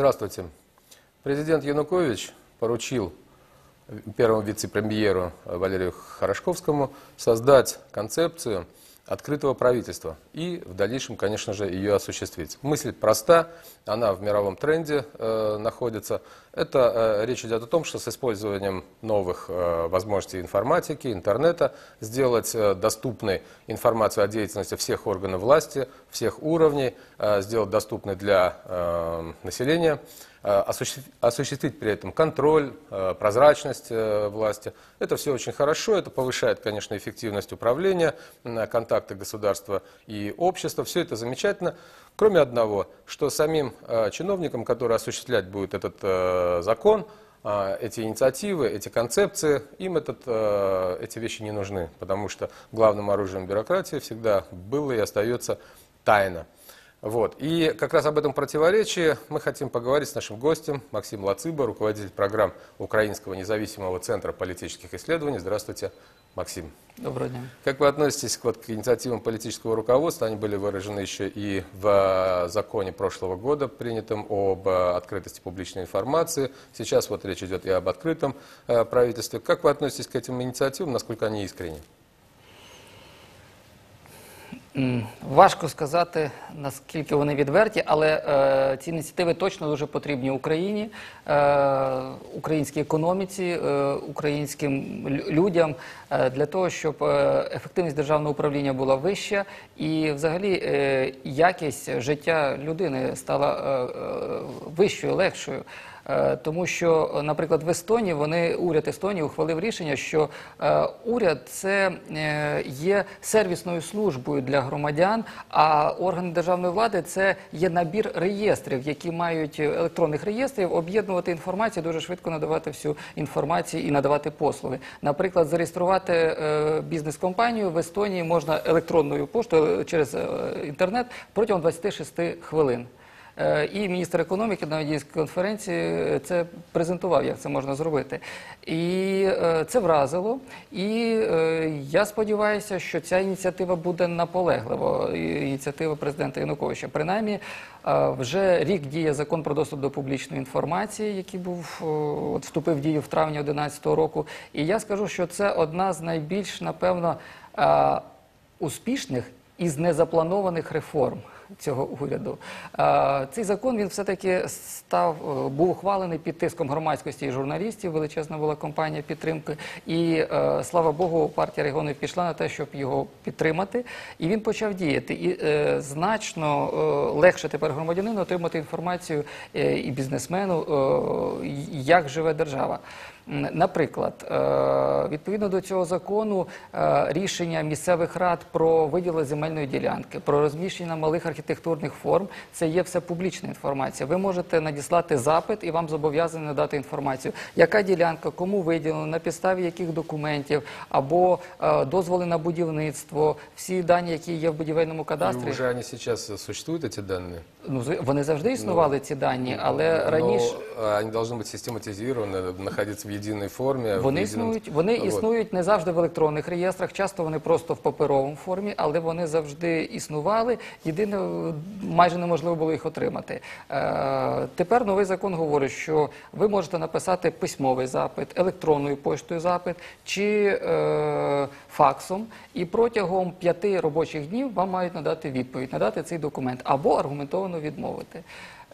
Здравствуйте. Президент Янукович поручил первому вице-премьеру Валерию Хорошковскому создать концепцию открытого правительства и в дальнейшем, конечно же, ее осуществить. Мысль проста, она в мировом тренде э, находится. Это э, речь идет о том, что с использованием новых э, возможностей информатики, интернета, сделать э, доступной информацию о деятельности всех органов власти, всех уровней, э, сделать доступной для э, населения, э, осуществ- осуществить при этом контроль, прозрачность власти. Это все очень хорошо, это повышает, конечно, эффективность управления, контакты государства и общества. Все это замечательно, кроме одного, что самим чиновникам, которые осуществлять будут этот закон, эти инициативы, эти концепции, им этот, эти вещи не нужны, потому что главным оружием бюрократии всегда было и остается тайна. Вот. И как раз об этом противоречии мы хотим поговорить с нашим гостем Максим Лацыба, руководитель программ Украинского независимого центра политических исследований. Здравствуйте, Максим. Доброго дня. Как вы относитесь к, вот, к инициативам политического руководства? Они были выражены еще и в э, законе прошлого года, принятом об э, открытости публичной информации. Сейчас вот речь идет и об открытом э, правительстве. Как вы относитесь к этим инициативам, насколько они искренни? Важко сказати, наскільки вони відверті, але е, ці ініціативи точно дуже потрібні Україні, е, українській економіці, е, українським людям е, для того, щоб е, ефективність державного управління була вища і взагалі е, якість життя людини стала е, е, вищою, легшою. Е, Тому що, наприклад, в Естонії вони уряд Естонії ухвалив рішення, що е, уряд це е, є сервісною службою для громадян, а органи державної влади це є набір реєстрів, які мають електронних реєстрів об'єднувати інформацію, дуже швидко надавати всю інформацію і надавати послуги. Наприклад, зареєструвати бізнес-компанію в Естонії можна електронною поштою через інтернет протягом 26 хвилин. Е, І міністр економіки на одній з конференцій е, це презентував, як це можна зробити. І е, це вразило. І я сподіваюся, що ця ініціатива буде наполеглива. і- Ініціатива президента Януковича. Принаймні, вже рік діє закон про доступ до публічної інформації, який був от вступив в дію в травні 2011 року. І я скажу, що це одна з найбільш напевно успішних із незапланованих реформ цього уряду. Цей закон він все-таки став е, був ухвалений під тиском громадськості і журналістів. Величезна була кампанія підтримки. І е, слава Богу, партія регіонів пішла на те, щоб його підтримати. І він почав діяти. І е, значно легше тепер громадянину отримати інформацію і бізнесмену, як живе держава. Наприклад, відповідно до цього закону, рішення місцевих рад про виділ земельної ділянки, про розміщення малих архітектурних форм це є все публічна інформація. Ви можете надіслати запит і вам зобов'язані надати інформацію, яка ділянка, кому виділено, на підставі яких документів, або е, дозволи на будівництво, всі дані, які є в будівельному И кадастрі. уже они сейчас существуют, эти данные? Ну з- вони завжди існували ці дані, але раніше. Но э, они должны быть систематизированы, находиться в единой форме. в Вони едином- існують, вони Вот. існують не завжди в електронних реєстрах, часто вони просто в паперовому формі, але вони завжди існували. Єдине, е, майже неможливо було їх отримати. Е, тепер новий закон говорить, що ви можете написати письмовий запит, електронною поштою запит чи е, факсом, і протягом п'яти робочих днів вам мають надати відповідь, надати цей документ або аргументовано відмовити.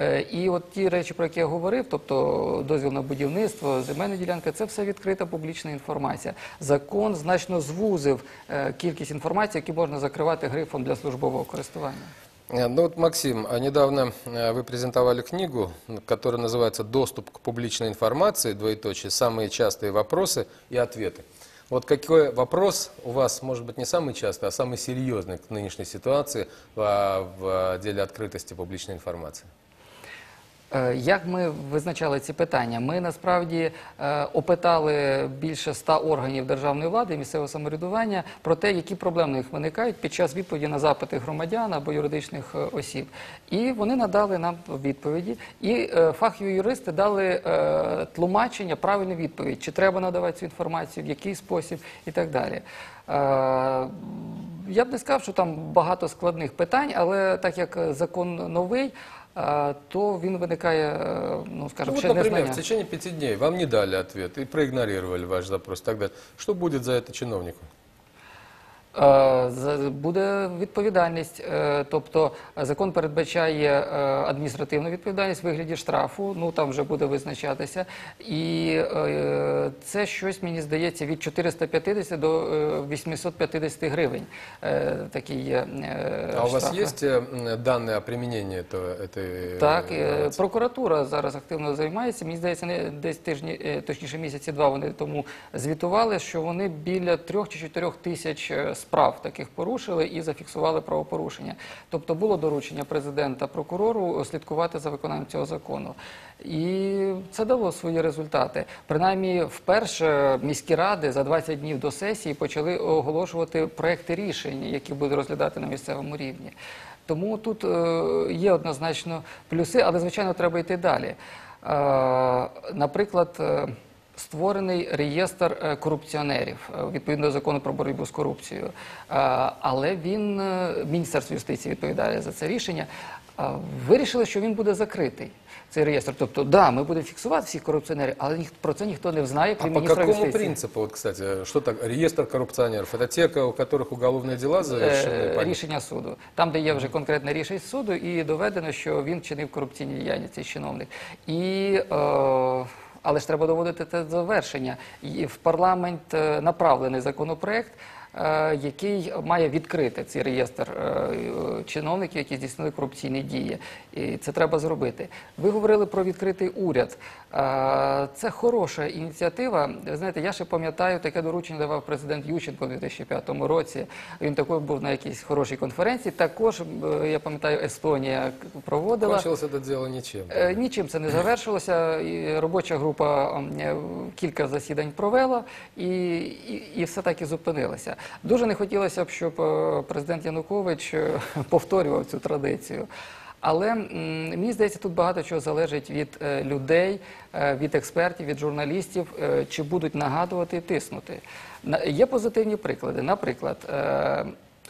Е, І от ті речі, про які я говорив, тобто дозвіл на будівництво, земельна ділянка, це все відкрита публічна інформація. Закон значно звузив кількість інформації, які можна закривати грифом для службового користування. Э, Ну вот, Максим, а недавно э, вы презентовали книгу, которая называется «Доступ к публичной информации. Двоеточие. Самые частые вопросы и ответы». Вот какой вопрос у вас, может быть, не самый частый, а самый серьезный к нынешней ситуации а, в деле открытости публичной информации? Е, Як ми визначали ці питання? Ми насправді е, опитали більше ста органів державної влади місцевого самоврядування про те, які проблеми них виникають під час відповіді на запити громадян або юридичних е, осіб. І вони надали нам відповіді. І е, фахові юристи дали тлумачення, правильну відповідь, чи треба надавати цю інформацію, в який спосіб і так далі. Я б не сказав, що там багато складних питань, але так як закон новий, то він виникає, е, ну Ну, скажімо, вот, например, незнання. в течение пяти дней вам не дали ответ и проигнорировали ваш запрос. Тогда что будет за это чиновнику? Е, з- Буде відповідальність, Е, тобто е, закон передбачає е, адміністративну відповідальність в вигляді штрафу, ну там вже буде визначатися. І е, це щось, мені здається, від 450 до е, 850 гривень. Е, Такі є е, А у вас штрафи. есть э, м, данные о применении этого, этой Так, э, е, информации? прокуратура зараз активно займається. Мені здається, не десь тижні, е, точніше місяці два вони тому звітували, що вони біля трьох чи чотирьох тисяч е, справ таких порушили і зафіксували правопорушення. Тобто було доручення президента прокурору слідкувати за виконанням цього закону. І це дало свої результати. Принаймні, вперше міські ради за 20 днів до сесії почали оголошувати проекти рішень, які будуть розглядати на місцевому рівні. Тому тут е, є однозначно плюси, але звичайно треба йти далі. Е, Наприклад, е, створений реєстр е, корупціонерів е, відповідно до закону про боротьбу з корупцією. Е, Але він е, Міністерство юстиції відповідає за це рішення. е, Вирішили, що він буде закритий. Цей реєстр, тобто, да, ми будемо фіксувати всіх корупціонерів, але ніх- про це ніхто не знає, А крім по міністра какому юстиції. принципу, вот, кстати, что так, реестр коррупционеров? Это те, у которых уголовные дела завершены? Е, по- рішення суду. Там, де є вже конкретне рішення суду, і доведено, що він чинив корупційні діяння, цей чиновник. І, е, але ж треба доводити це завершення. І в парламент е, направлений законопроект. Е, Який має відкрити цей реєстр е, чиновників, які здійснили корупційні дії, і це треба зробити. Ви говорили про відкритий уряд. Е, Це хороша ініціатива. Ви знаєте, я ще пам'ятаю, таке доручення давав президент Ющенко у 2005 році. Він такий був на якійсь хорошій конференції. Також я пам'ятаю, Естонія проводила. Кончилось это дело ничем. Е, Нічим це не завершилося. І робоча група кілька засідань провела, і, і, і все так і зупинилося. Дуже не хотілося б, щоб е, президент Янукович е, повторював цю традицію. Але мені здається, тут багато чого залежить від е, людей, від експертів, від журналістів, чи будуть нагадувати і тиснути. Є позитивні приклади. Наприклад,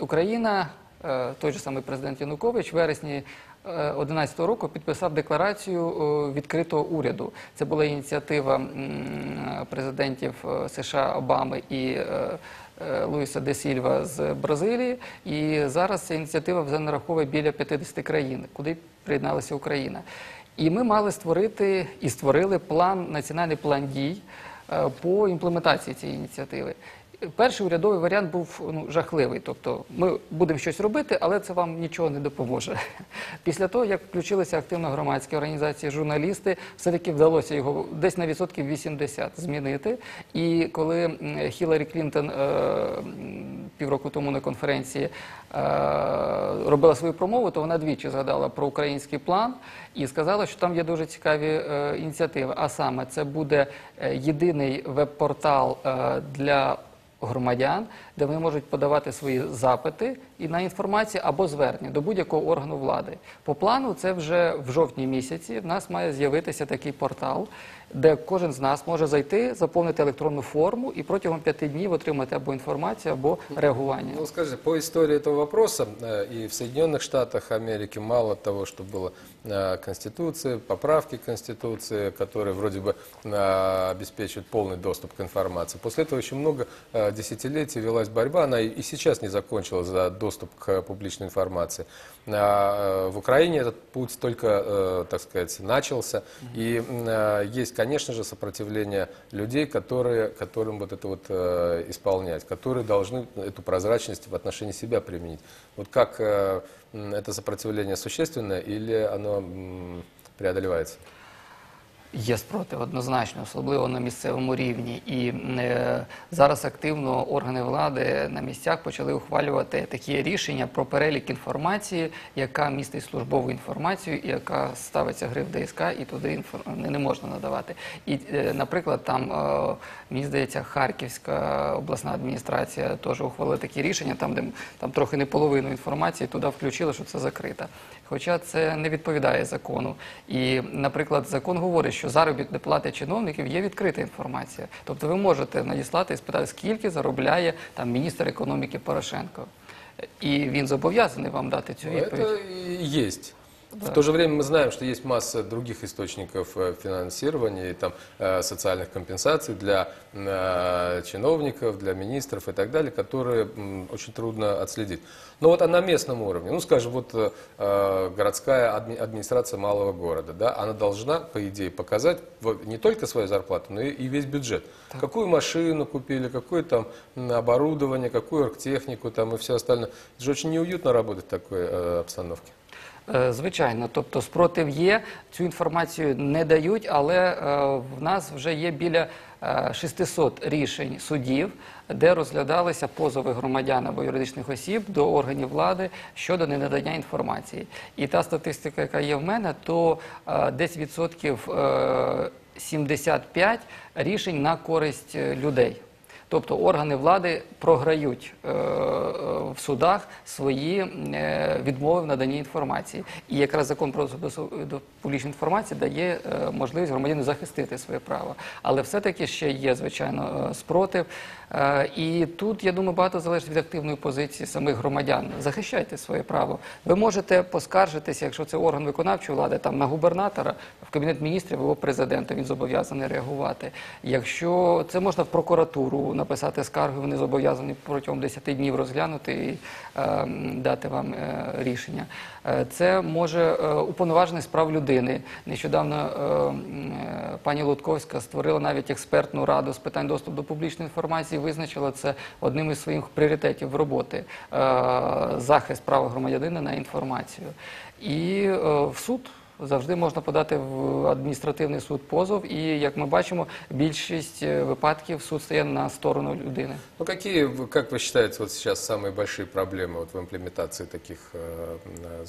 Україна, той же самий президент Янукович, в вересні 2011 року підписав декларацію відкритого уряду. Це була ініціатива президентів США Обами і Луїса де Сільва з Бразилії. І зараз ця ініціатива вже нараховує біля 50 країн, куди приєдналася Україна. І ми мали створити і створили план, національний план дій е, по імплементації цієї ініціативи. Перший урядовий варіант був ну, жахливий. Тобто ми будемо щось робити, але це вам нічого не допоможе. Після того, як включилися активно громадські організації, журналісти, все-таки вдалося його десь на відсотків 80 змінити. І коли Хіларі Клінтон е, півроку тому на конференції е, робила свою промову, то вона двічі згадала про український план і сказала, що там є дуже цікаві е, ініціативи. А саме це буде єдиний веб-портал для громадян, де вони можуть подавати свої запити і на інформацію або звернення до будь-якого органу влади. По плану, це вже в жовтні місяці. В нас має з'явитися такий портал, де кожен з нас може зайти, заповнити електронну форму і протягом п'яти днів отримати або інформацію, або реагування. Ну, скажите, по истории этого вопроса, э, и в Соединенных Штатах Америки мало того, что было э, Конституции, поправки к Конституции, которые вроде бы э, обеспечивают полный доступ к информации. После этого еще много э, десятилетий велась борьба, она и сейчас не закончилась за доступ к публичной информации. А, э, В Украине этот путь только, э, так сказать, начался, и э, есть, конечно же, сопротивление людей, которые, которым вот это вот исполнять, которые должны эту прозрачность в отношении себя применить. Вот как это сопротивление существенное или оно преодолевается? Є спротив однозначно, особливо на місцевому рівні. І е, зараз активно органи влади на місцях почали ухвалювати такі рішення про перелік інформації, яка містить службову інформацію, яка ставиться гриф ДСК, і туди інфор- не можна надавати. І, е, наприклад, там е, мені здається, Харківська обласна адміністрація теж ухвалила такі рішення, там де там трохи не половину інформації туди включили, що це закрита. Хоча це не відповідає закону. І, наприклад, закон говорить, що заробітні плати чиновників є відкрита інформація. Тобто ви можете надіслати і спитати, скільки заробляє там міністр економіки Порошенко. І він зобов'язаний вам дати цю Ну, відповідь. Це и В то же время мы знаем, что есть масса других источников э, финансирования, и там, э, социальных компенсаций для э, чиновников, для министров и так далее, которые очень трудно отследить. Но вот а на местном уровне, ну скажем, вот городская адми- администрация малого города, да, она должна, по идее, показать не только свою зарплату, но и, весь бюджет. Какую машину купили, какое там оборудование, какую оргтехнику там и все остальное. Это же очень неуютно работать в такой обстановке. Е, Звичайно, тобто спротив є, цю інформацію не дають, але е, в нас вже є біля е, 600 рішень судів, де розглядалися позови громадян або юридичних осіб до органів влади щодо ненадання інформації. І та статистика, яка є в мене, то е, десь відсотків е, 75 рішень на користь е, людей. Тобто органи влади програють е, е, в судах свої е, відмови в наданні інформації. І якраз закон про до- публічної інформації дає можливість громадянину захистити своє право. Але все-таки ще є, звичайно, спротив. І тут, я думаю, багато залежить від активної позиції самих громадян. Захищайте своє право. Ви можете поскаржитися, якщо це орган виконавчої влади, там на губернатора, в кабінет міністрів або президента, він зобов'язаний реагувати. Якщо це можна в прокуратуру написати скаргу, вони зобов'язані протягом 10 днів розглянути і е, дати вам е, рішення. Е, це може е, уповноважений з прав людини. Нещодавно е, е, пані Лутковська створила навіть експертну раду з питань доступу до публічної інформації, визначила це одним із своїх пріоритетів роботи е, захист права громадянина на інформацію. І е, в суд завжди можна подати в адміністративний суд позов, і як ми бачимо, більшість е, випадків суд стає на сторону людини. Ну какие, вы- как вы считаете, вот сейчас самые большие проблемы вот в имплементации таких э, м,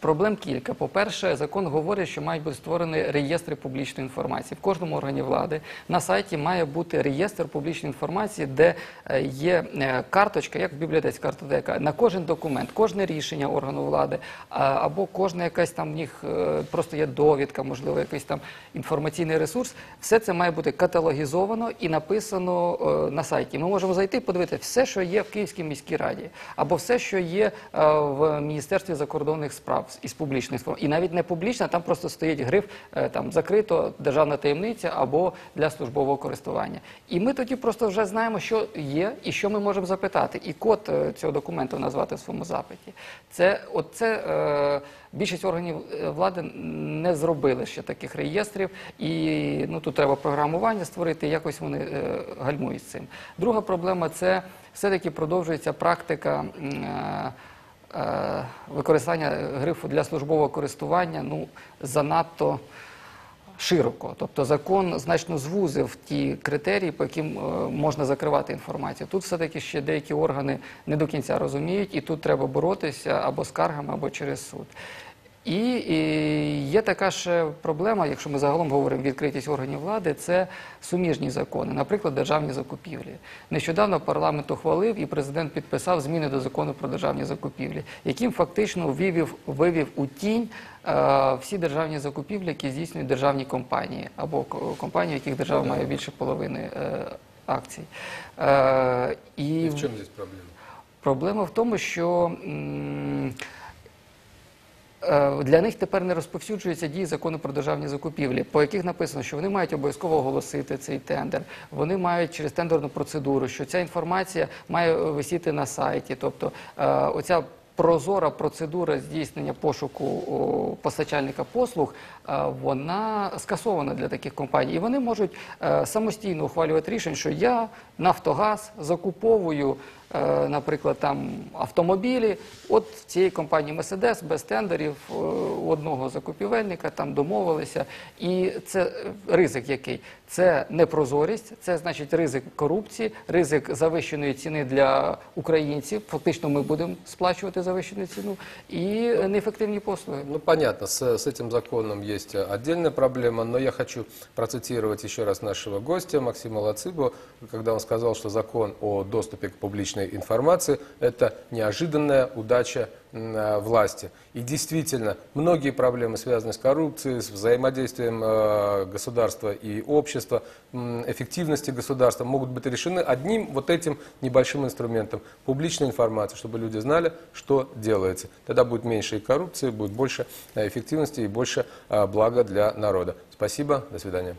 Проблем кілька. По-перше, закон говорить, що мають бути створені реєстри публічної інформації. В кожному органі влади на сайті має бути реєстр публічної інформації, де е, є е, карточка, як в бібліотеці картотека, на кожен документ, кожне рішення органу влади, або кожна якась там в них е, просто є довідка, можливо, якийсь там інформаційний ресурс. Все це має бути каталогізовано і написано на сайті. Ми можемо зайти і подивитися все, що є в Київській міській раді, або все, що є в Міністерстві закордонних справ із публічних справ. І навіть не публічна, там просто стоїть гриф е, там закрито державна таємниця або для службового користування. І ми тоді просто вже знаємо, що є і що ми можемо запитати. І код е, цього документу назвати в своєму запиті. Це оце. Е, Більшість органів е, влади не зробили ще таких реєстрів, і ну тут треба програмування створити. Якось вони е, гальмують з цим. Друга проблема це все-таки продовжується практика. е, Використання грифу для службового користування ну занадто широко. Тобто закон значно звузив ті критерії, по яким е, можна закривати інформацію. Тут все-таки ще деякі органи не до кінця розуміють, і тут треба боротися або скаргами, або через суд. І, і є така ж проблема, якщо ми загалом говоримо відкритість органів влади, це суміжні закони, наприклад, державні закупівлі. Нещодавно парламент ухвалив і президент підписав зміни до закону про державні закупівлі, яким фактично вивів, вивів у тінь е, всі державні закупівлі, які здійснюють державні компанії або компанії, в яких держава має більше половини е, акцій. Е, і И в чем здесь проблема? Проблема в тому, що м, для них тепер не розповсюджуються дії закону про державні закупівлі, по яких написано, що вони мають обов'язково оголосити цей тендер. Вони мають через тендерну процедуру, що ця інформація має е, висіти на сайті. Тобто е, оця прозора процедура здійснення пошуку постачальника послуг, е, вона скасована для таких компаній. І вони можуть е, самостійно ухвалювати рішення, що я Нафтогаз закуповую, е, наприклад, там автомобілі. От в цієї компанії Мерседес без тендерів е, у одного закупівельника там домовилися. І це е, ризик який? Це непрозорість, це значить ризик корупції, ризик завищеної ціни для українців. Фактично, ми будемо сплачувати завищену ціну і е, неефективні послуги. Ну, понятно, с этим законом э, отдельная проблема, но я хочу процитировать еще раз нашего гостя Максима Лацибу, когда он сказал, что закон о доступе к публичной публичной информации – это неожиданная удача э, власти. И действительно, многие проблемы, связанные с коррупцией, с взаимодействием э, государства и общества, эффективности государства могут быть решены одним вот этим небольшим инструментом – публичной информации, чтобы люди знали, что делается. Тогда будет меньше и коррупции, будет больше э, эффективности и больше блага для народа. Спасибо, до свидания.